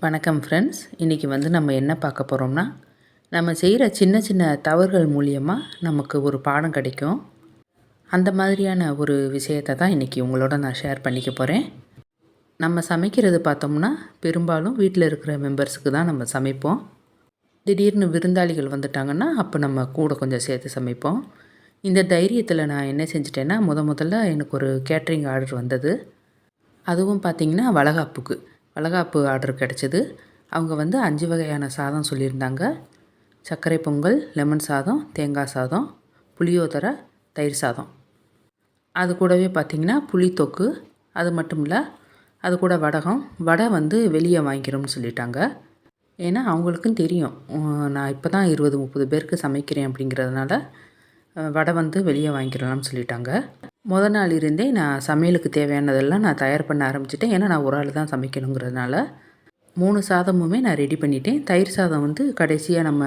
வணக்கம் ஃப்ரெண்ட்ஸ் இன்றைக்கி வந்து நம்ம என்ன பார்க்க போகிறோம்னா நம்ம செய்கிற சின்ன சின்ன தவறுகள் மூலியமாக நமக்கு ஒரு பாடம் கிடைக்கும். அந்த மாதிரியான ஒரு விஷயத்தை தான் இன்றைக்கி உங்களோட நான் ஷேர் பண்ணிக்க போகிறேன் நம்ம சமைக்கிறது பார்த்தோம்னா பெரும்பாலும் வீட்டில் இருக்கிற மெம்பர்ஸுக்கு தான் நம்ம சமைப்போம். திடீர்னு விருந்தாளிகள் வந்துட்டாங்கன்னா அப்போ நம்ம கூட கொஞ்சம் சேர்த்து சமைப்போம். இந்த தைரியத்தில் நான் என்ன செஞ்சிட்டேன்னா முத முதல்ல எனக்கு ஒரு கேட்ரிங் ஆர்டர் வந்தது. அதுவும் பார்த்திங்கன்னா வளகாப்புக்கு. வளகாப்பு ஆர்டர் கிடச்சிது. அவங்க வந்து அஞ்சு வகையான சாதம் சொல்லியிருந்தாங்க. சர்க்கரை பொங்கல் லெமன் சாதம் தேங்காய் சாதம் புளியோதரை தயிர் சாதம். அது கூடவே பார்த்திங்கன்னா புளித்தொக்கு அது மட்டும் இல்லை அது கூட வடகம். வடை வந்து வெளியே வாங்கிக்கிறோம்னு சொல்லிட்டாங்க. ஏன்னா அவங்களுக்கும் தெரியும். நான் இப்போ தான் இருபது முப்பது பேருக்கு சமைக்கிறேன் அப்படிங்கிறதுனால வடை வந்து வெளியே வாங்கிக்கிறலாம்னு சொல்லிட்டாங்க. முத நாள் இருந்தே நான் சமையலுக்கு தேவையானதெல்லாம் நான் தயார் பண்ண ஆரம்பிச்சிட்டேன். ஏன்னா நான் ஒரு ஆள் தான் சமைக்கணுங்கிறதுனால. மூணு சாதமுமே நான் ரெடி பண்ணிட்டேன். தயிர் சாதம் வந்து கடைசியாக நம்ம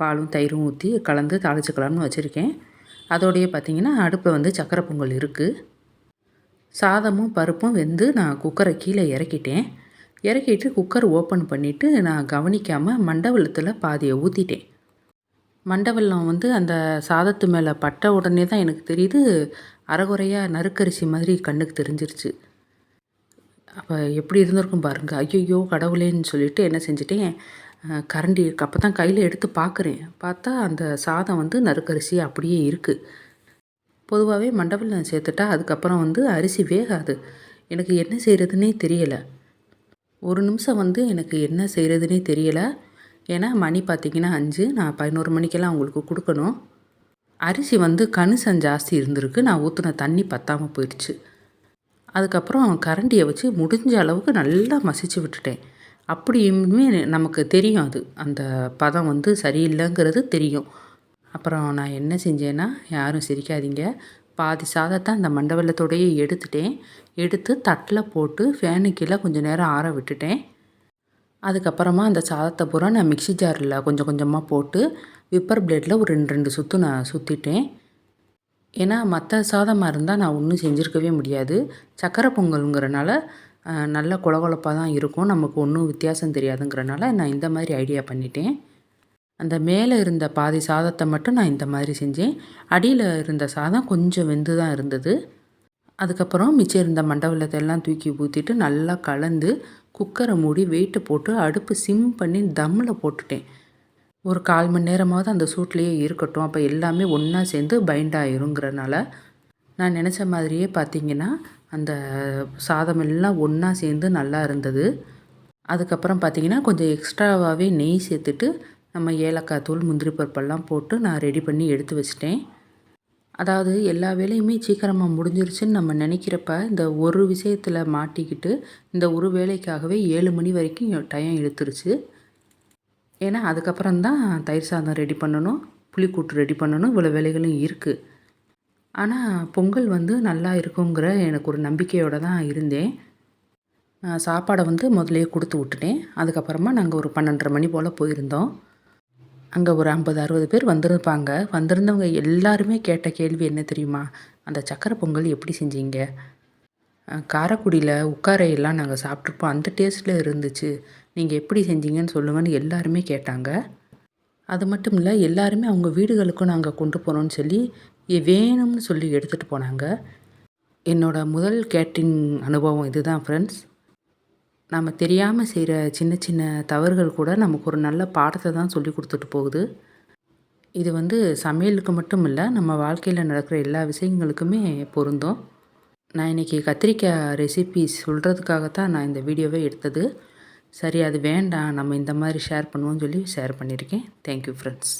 பாலும் தயிரும் ஊற்றி கலந்து தாளிச்சுக்கலாம்னு வச்சுருக்கேன். அதோடையே பார்த்திங்கன்னா அடுப்பில் வந்து சக்கரை பொங்கல் இருக்குது சாதமும் பருப்பும் வெந்து நான் குக்கரை கீழே இறக்கிட்டேன். இறக்கிட்டு குக்கர் ஓப்பன் பண்ணிவிட்டு நான் கவனிக்காமல் மண்டபலத்தில் பாதியை ஊற்றிட்டேன் மண்டவெல்லம் வந்து அந்த சாதத்து மேலே பட்ட உடனே தான் எனக்கு தெரியுது அரைகுறையாக நறுக்கரிசி மாதிரி கண்ணுக்கு தெரிஞ்சிருச்சு. அப்போ எப்படி இருந்திருக்கும் பாருங்கள் ஐயோ கடவுளேன்னு சொல்லிட்டு என்ன செஞ்சிட்டேன். கரண்டி அப்போ தான் கையில் எடுத்து பார்க்குறேன் பார்த்தா அந்த சாதம் வந்து நறுக்கரிசி அப்படியே இருக்குது பொதுவாகவே மண்டபத்தில் சேர்த்துட்டா அதுக்கப்புறம் வந்து அரிசி வேகாது. எனக்கு என்ன செய்கிறதுனே தெரியலை. ஒரு நிமிஷம் வந்து எனக்கு என்ன செய்கிறதுனே தெரியலை. ஏன்னா மணி பார்த்திங்கன்னா அஞ்சு நான் பதினோரு மணிக்கெல்லாம் அவங்களுக்கு கொடுக்கணும். அரிசி வந்து கணிசம் ஜாஸ்தி இருந்திருக்கு. நான் ஊற்றின தண்ணி பற்றாமல் போயிடுச்சு. அதுக்கப்புறம் கரண்டியை வச்சு முடிஞ்ச அளவுக்கு நல்லா மசிச்சு விட்டுட்டேன். அப்படியுமே நமக்கு தெரியும் அது. அந்த பதம் வந்து சரியில்லைங்கிறது தெரியும். அப்புறம் நான் என்ன செஞ்சேன்னா யாரும் சிரிக்காதீங்க. பாதி சாதத்தை அந்த மண்டவெல்லத்தோடையே எடுத்துட்டேன். எடுத்து தட்டில் போட்டு ஃபேனு கீழே கொஞ்சம் நேரம் ஆற விட்டுட்டேன். அதுக்கப்புறமா அந்த சாதத்தை பூரா நான் மிக்சி ஜாரில் கொஞ்சம் கொஞ்சமாக போட்டு விப்பர் பிளேடில் ஒரு ரெண்டு ரெண்டு சுற்று நான் சுற்றிட்டேன் ஏன்னா மற்ற சாதமாக இருந்தால் நான் ஒன்றும் செஞ்சுருக்கவே முடியாது. சக்கரை பொங்கலுங்கிறனால நல்ல குழகுழப்பாக தான் இருக்கும். நமக்கு ஒன்றும் வித்தியாசம் தெரியாதுங்கிறனால நான் இந்த மாதிரி ஐடியா பண்ணிட்டேன். அந்த மேலே இருந்த பாதி சாதத்தை மட்டும் நான் இந்த மாதிரி செஞ்சேன். அடியில் இருந்த சாதம் கொஞ்சம் வெந்து தான் இருந்தது. அதுக்கப்புறம் மிச்சம் இருந்த மண்டவலத்தை எல்லாம் தூக்கி ஊற்றிட்டு நல்லா கலந்து குக்கரை மூடி வெயிட்டை போட்டு அடுப்பு சிம் பண்ணி தம்மில் போட்டுட்டேன். ஒரு கால் மணி நேரமாவது அந்த சூட்லேயே இருக்கட்டும். அப்போ எல்லாமே ஒன்றா சேர்ந்து பைண்ட் ஆயிருங்கிறனால நான் நினச்ச மாதிரியே பார்த்திங்கன்னா அந்த சாதம் எல்லாம் ஒன்றா சேர்ந்து நல்லா இருந்தது. அதுக்கப்புறம் பார்த்திங்கன்னா கொஞ்சம் எக்ஸ்ட்ராவாகவே நெய் சேர்த்துட்டு நம்ம ஏலக்காய் தூள் முந்திரி பருப்பெல்லாம் போட்டு நான் ரெடி பண்ணி எடுத்து வச்சிட்டேன். அதாவது எல்லா வேலையுமே சீக்கிரமாக முடிஞ்சிருச்சுன்னு நம்ம நினைக்கிறப்ப இந்த ஒரு விஷயத்தில் மாட்டிக்கிட்டு இந்த ஒரு வேலைக்காகவே ஏழு மணி வரைக்கும் டைம் எடுத்துருச்சு ஏன்னா அதுக்கப்புறம் தான் தயிர் சாதம் ரெடி பண்ணணும் புளிக்கூட்டு ரெடி பண்ணணும் இவ்வளோ வேலைகளும் இருக்குது ஆனால் பொங்கல் வந்து நல்லா இருக்குங்கிற எனக்கு ஒரு நம்பிக்கையோடு தான் இருந்தேன். நான் சாப்பாடை வந்து முதலே கொடுத்து விட்டுட்டேன். அதுக்கப்புறமா நாங்கள் ஒரு பன்னெண்டரை மணி போல் போயிருந்தோம். அங்கே ஒரு ஐம்பது அறுபது பேர் வந்திருப்பாங்க. வந்திருந்தவங்க எல்லாருமே கேட்ட கேள்வி என்ன தெரியுமா? அந்த சக்கரை பொங்கல் எப்படி செஞ்சீங்க? காரைக்குடியில் உட்காரையெல்லாம் நாங்கள் சாப்பிட்ருப்போம் அந்த டேஸ்ட்டில் இருந்துச்சு. நீங்கள் எப்படி செஞ்சீங்கன்னு சொல்லுங்கன்னு எல்லாருமே கேட்டாங்க. அது மட்டும் இல்லை எல்லாருமே அவங்க வீடுகளுக்கும் நாங்கள் கொண்டு போகிறோம்னு சொல்லி வேணும்னு சொல்லி எடுத்துகிட்டு போனாங்க. என்னோடய முதல் கேட்ரிங் அனுபவம் இதுதான் ஃப்ரெண்ட்ஸ் நம்ம தெரியாமல் செய்கிற சின்ன சின்ன தவறுகள் கூட நமக்கு ஒரு நல்ல பாடத்தை தான் சொல்லி கொடுத்துட்டு போகுது. இது வந்து சமையலுக்கு மட்டும் இல்லை நம்ம வாழ்க்கையில் நடக்கிற எல்லா விஷயங்களுக்குமே பொருந்தும். நான் இன்றைக்கி கத்திரிக்காய் ரெசிபி சொல்கிறதுக்காகத்தான் நான் இந்த வீடியோவே எடுத்தது. சரி அது வேண்டாம். நம்ம இந்த மாதிரி ஷேர் பண்ணுவோம்னு சொல்லி ஷேர் பண்ணியிருக்கேன். Thank you friends